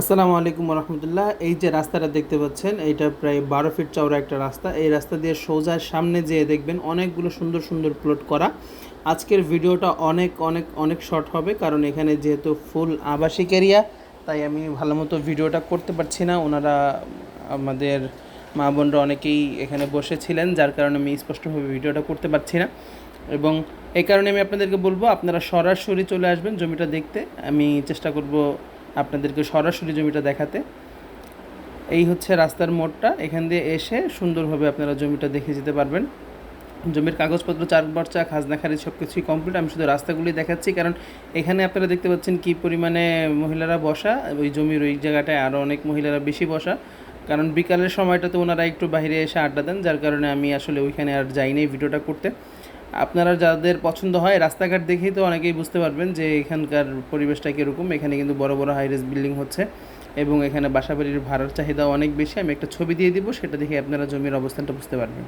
আসসালামু আলাইকুম রহমতুল্লাহ এই যে রাস্তাটা দেখতে পাচ্ছেন, এইটা প্রায় বারো ফিট চওড়া একটা রাস্তা। এই রাস্তা দিয়ে সোজা সামনে যেয়ে দেখবেন অনেকগুলো সুন্দর সুন্দর প্লট করা। আজকের ভিডিওটা অনেক অনেক অনেক শর্ট হবে কারণ এখানে যেহেতু ফুল আবাসিক এরিয়া তাই আমি ভালো মতো ভিডিওটা করতে পারছি না। ওনারা আমাদের মা বোনরা অনেকেই এখানে বসেছিলেন, যার কারণে আমি স্পষ্টভাবে ভিডিওটা করতে পারছি না। এবং এই কারণে আমি আপনাদেরকে বলব, আপনারা সরাসরি চলে আসবেন জমিটা দেখতে। আমি চেষ্টা করব আপনাদেরকে সরাসরি জমিটা দেখাতে। এই হচ্ছে রাস্তার মোড়টা। এখান দিয়ে এসে সুন্দরভাবে আপনারা জমিটা দেখে যেতে পারবেন। জমির কাগজপত্র চার বর্চা খাজনা, খারিজ সব কিছুই কমপ্লিট আমি শুধু রাস্তাগুলি দেখাচ্ছি, কারণ এখানে আপনারা দেখতে পাচ্ছেন কি পরিমাণে মহিলারা বসা। ওই জমির ওই জায়গাটায় আরও অনেক মহিলারা বেশি বসা। কারণ বিকালের সময়টাতে ওনারা একটু বাইরে এসে আড্ডা দেন, যার কারণে আমি আসলে ওইখানে আর যাইনি ভিডিওটা করতে। আপনারা যাদের পছন্দ হয় রাস্তাঘাট দেখেই তো অনেকেই বুঝতে পারবেন যে এখানকার পরিবেশটা কীরকম। এখানে কিন্তু বড় বড় হাইরেস বিল্ডিং হচ্ছে এবং এখানে বাসাবাড়ির ভাড়ার চাহিদা অনেক বেশি। আমি একটা ছবি দিয়ে দিব, সেটা দেখে আপনারা জমির অবস্থানটা বুঝতে পারবেন।